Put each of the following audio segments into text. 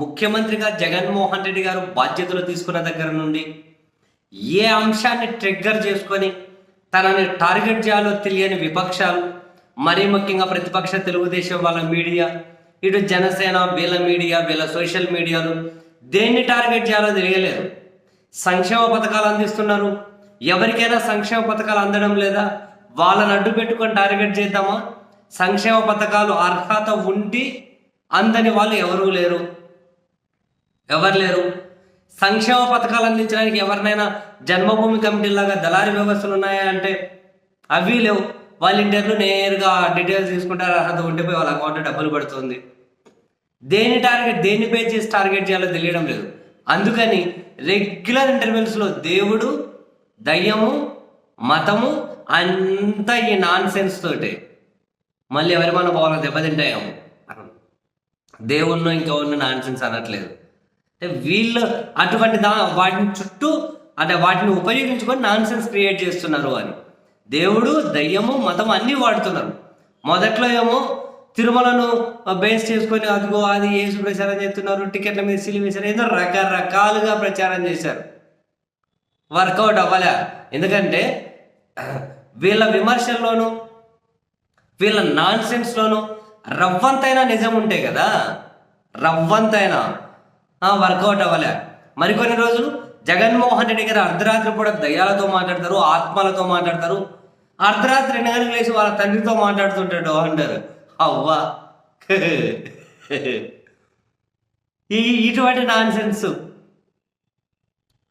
ముఖ్యమంత్రిగా జగన్మోహన్ రెడ్డి గారు బాధ్యతలు తీసుకున్న దగ్గర నుండి ఏ అంశాన్ని ట్రిగ్గర్ చేసుకొని తనని టార్గెట్ చేయాలో తెలియని విపక్షాలు మరీ ముఖ్యంగా ప్రతిపక్ష తెలుగుదేశం వాళ్ళ మీడియా ఇటు జనసేన వీళ్ళ మీడియా వీళ్ళ సోషల్ మీడియాలు దేన్ని టార్గెట్ చేయాలో తెలియలేదు. సంక్షేమ పథకాలు అందిస్తున్నారు. ఎవరికైనా సంక్షేమ పథకాలు అందడం లేదా? వాళ్ళని అడ్డు పెట్టుకొని టార్గెట్ చేద్దామా? సంక్షేమ పథకాలు అర్హత ఉండి అందని వాళ్ళు ఎవరూ లేరు. ఎవరు లేరు? సంక్షేమ పథకాలు అందించడానికి ఎవరినైనా జన్మభూమి కమిటీలాగా దళారీ వ్యవస్థలు ఉన్నాయా అంటే అవి లేవు. వాళ్ళ ఇంటర్లో నేరుగా డీటెయిల్స్ తీసుకుంటారు. అర్హత ఉంటే పోయి వాళ్ళ అకౌంట్ డబ్బులు పడుతుంది. దేని టార్గెట్ దేని పే చేసి టార్గెట్ చేయాలో తెలియడం లేదు. అందుకని రెగ్యులర్ ఇంటర్వెల్స్లో దేవుడు దయ్యము మతము అంతా ఈ నాన్ సెన్స్ తోటే. మళ్ళీ ఎవరి మన బాగా దెబ్బతింటాయేమో. దేవుణ్ణి ఇంకెవరిని నాన్ సెన్స్ అనట్లేదు. అంటే వీళ్ళు అటువంటి దా వాటిని చుట్టూ అంటే వాటిని ఉపయోగించుకొని నాన్ సెన్స్ క్రియేట్ చేస్తున్నారు అని. దేవుడు దయ్యము మతం అన్నీ వాడుతున్నారు. మొదట్లో ఏమో తిరుమలను బేస్ చేసుకొని అదిగో అది ఏసు ప్రచారం చేస్తున్నారు టికెట్ల మీద సిలి వేశారు ఏదో రకరకాలుగా ప్రచారం చేశారు. వర్కౌట్ అవ్వలే. ఎందుకంటే వీళ్ళ విమర్శల్లోనూ వీళ్ళ నాన్ సెన్స్లోనూ రవ్వంతైనా నిజం ఉంటే కదా రవ్వంతైనా వర్కౌట్ అవ్వలే. మరికొన్ని రోజులు జగన్మోహన్ రెడ్డి గారు అర్ధరాత్రి పూట దయ్యాలతో మాట్లాడతారు ఆత్మలతో మాట్లాడతారు. అర్ధరాత్రి రెండు లేచి వాళ్ళ తండ్రితో మాట్లాడుతుంటాడు అంటారు. అవ్వా. ఈ ఇటువంటి నాన్ సెన్స్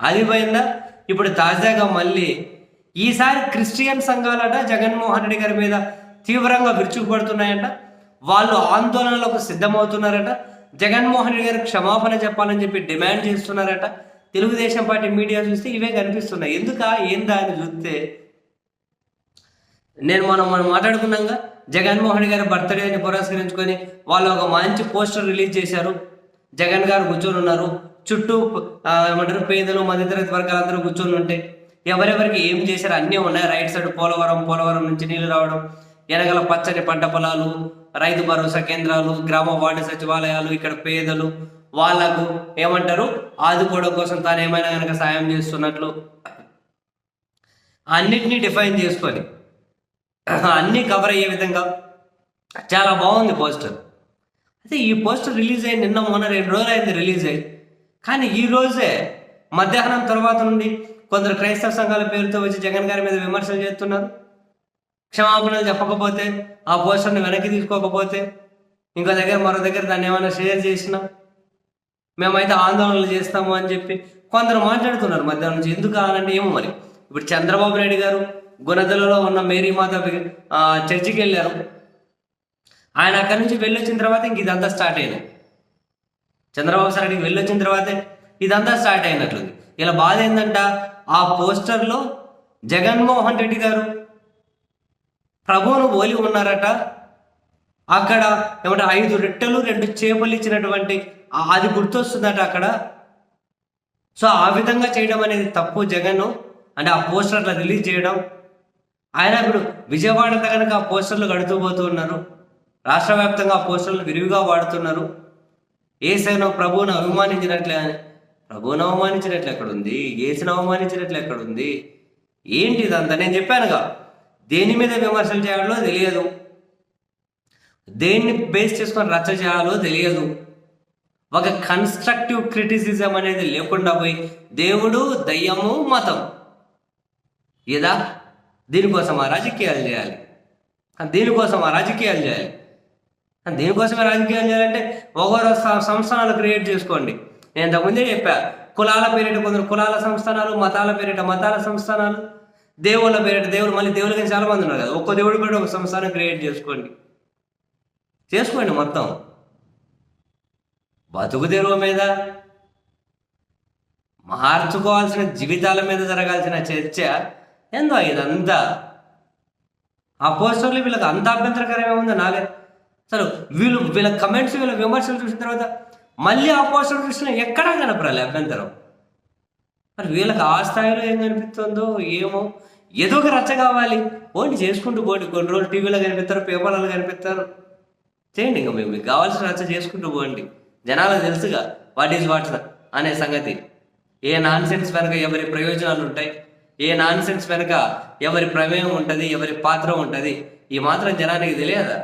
అది పోయిందా? ఇప్పుడు తాజాగా మళ్ళీ ఈసారి క్రిస్టియన్ సంఘాలట జగన్మోహన్ రెడ్డి గారి మీద తీవ్రంగా విరుచుకుపడుతున్నాయంట. వాళ్ళు ఆందోళనలకు సిద్ధమవుతున్నారట. జగన్మోహన్ రెడ్డి గారు క్షమాపణ చెప్పాలని చెప్పి డిమాండ్ చేస్తున్నారట. తెలుగుదేశం పార్టీ మీడియా చూస్తే ఇవే కనిపిస్తున్నాయి. ఎందుక? ఏందా అని చూస్తే నేను మనం మనం మాట్లాడుకున్నాగా జగన్మోహన్ రెడ్డి గారి బర్త్డేని పురస్కరించుకొని వాళ్ళు ఒక మంచి పోస్టర్ రిలీజ్ చేశారు. జగన్ గారు కూర్చొని ఉన్నారు. చుట్టూ ఏమంటారు పేదలు మధ్యతరగతి వర్గాలందరూ కూర్చొని ఉంటే ఎవరెవరికి ఏం చేశారు? అన్నీ ఉన్నాయి. రైట్ సైడ్ పోలవరం పోలవరం నుంచి నీళ్ళు రావడం వెనగల పచ్చని పంట పొలాలు రైతు భరోసా కేంద్రాలు గ్రామ వార్డు సచివాలయాలు ఇక్కడ పేదలు వాళ్ళకు ఏమంటారు? ఆదుకోవడం కోసం తాను ఏమైనా కనుక సాయం చేస్తున్నట్లు అన్నిటినీ డిఫైన్ చేసుకొని అన్నీ కవర్ అయ్యే విధంగా చాలా బాగుంది పోస్టర్. అయితే ఈ పోస్టర్ రిలీజ్ అయ్యి నిన్న మొన్న రెండు రోజులు అయింది రిలీజ్ అయ్యి. కానీ ఈ రోజే మధ్యాహ్నం తర్వాత నుండి కొందరు క్రైస్తవ సంఘాల పేరుతో వచ్చి జగన్ గారి మీద విమర్శలు చేస్తున్నారు. క్షమాపణలు చెప్పకపోతే ఆ పోస్టర్ని వెనక్కి తీసుకోకపోతే ఇంకో దగ్గర మరో దగ్గర దాన్ని ఏమైనా షేర్ చేసినా మేమైతే ఆందోళనలు చేస్తాము అని చెప్పి కొందరు మాట్లాడుతున్నారు మధ్యాహ్నం నుంచి. ఎందుకు అనంటే ఏమో మరి. ఇప్పుడు చంద్రబాబు నాయుడు గారు గుణదలలో ఉన్న మేరీమాత చర్చికి వెళ్ళారు. ఆయన అక్కడి నుంచి వెళ్ళొచ్చిన తర్వాత ఇంక ఇదంతా స్టార్ట్ అయింది చంద్రబాబు సార్ అక్కడికి వెళ్ళొచ్చిన తర్వాతే ఇదంతా స్టార్ట్ అయినట్లుంది. ఇలా బాధ ఏంటంట ఆ పోస్టర్లో జగన్మోహన్ రెడ్డి గారు ప్రభువును పోలి ఉన్నారట. అక్కడ ఏమంటే ఐదు రెట్టెలు రెండు చేపలు ఇచ్చినటువంటి అది గుర్తొస్తుందట అక్కడ. సో ఆ విధంగా చేయడం అనేది తప్పు జగన్. అంటే ఆ పోస్టర్ రిలీజ్ చేయడం. ఆయన ఇప్పుడు విజయవాడ కనుక ఆ పోస్టర్లు కడుతూ పోతూ ఉన్నారు. రాష్ట్ర వ్యాప్తంగా ఆ పోస్టర్లు విరివిగా వాడుతున్నారు. ఏసైన ప్రభువును అవమానించినట్లే ప్రభువును అవమానించినట్లు ఎక్కడుంది? ఏసును అవమానించినట్లు ఎక్కడుంది? ఏంటి ఇదంతా నేను చెప్పానుగా. దేని మీద విమర్శలు చేయాలో తెలియదు. దేన్ని బేస్ చేసుకొని రచ్చ చేయాలో తెలియదు. ఒక కన్స్ట్రక్టివ్ క్రిటిసిజం అనేది లేకుండా పోయి దేవుడు దయ్యము మతం. ఇదా దీనికోసం ఆ రాజకీయాలు చేయాలి. దీనికోసం ఆ రాజకీయాలు చేయాలి. దీనికోసమే రాజకీయాలు చేయాలంటే ఒకరో సంస్థానాలు క్రియేట్ చేసుకోండి. నేను ఇంతకుముందే చెప్పా కులాల పేరిట కొందరు కులాల సంస్థానాలు మతాల పేరిట మతాల సంస్థానాలు. దేవుళ్ళ పేరిట? దేవుడు మళ్ళీ దేవుళ్ళ కానీ చాలా మంది ఉన్నారు కదా. ఒక్క దేవుడు కూడా ఒక సంసారం క్రియేట్ చేసుకోండి. చేసుకోండి మొత్తం. బతుకు తెరువు మీద మార్చుకోవాల్సిన జీవితాల మీద జరగాల్సిన చర్చ. ఏందో ఇదంతా? ఆ పోస్టర్లు వీళ్ళకి అంత అభ్యంతరకరంగా ఉందో నాగే సరే వీళ్ళు వీళ్ళ కమెంట్స్ వీళ్ళ విమర్శలు చూసిన తర్వాత మళ్ళీ ఆ పోస్టర్ చూసిన ఎక్కడా కనపడాలి అభ్యంతరం. మరి వీళ్ళకి ఆ స్థాయిలో ఏం కనిపిస్తుందో ఏమో ఏదో ఒక రచ్చ కావాలి. ఓన్లీ చేసుకుంటూ పోండి. కొన్ని రోజులు టీవీలో కనిపిస్తారు పేపర్లలో కనిపిస్తారు. చేయండి ఇంకా మీకు మీకు కావాల్సిన రచ్చ చేసుకుంటూ పోండి. జనాలకు తెలుసుగా వాట్ ఈజ్ వాట్స్ అనే సంగతి. ఏ నాన్ సెన్స్ వెనక ఎవరి ప్రయోజనాలు ఉంటాయి? ఏ నాన్ సెన్స్ వెనక ఎవరి ప్రమేయం ఉంటుంది? ఎవరి పాత్ర ఉంటుంది? ఈ మాత్రం జనానికి తెలియదా?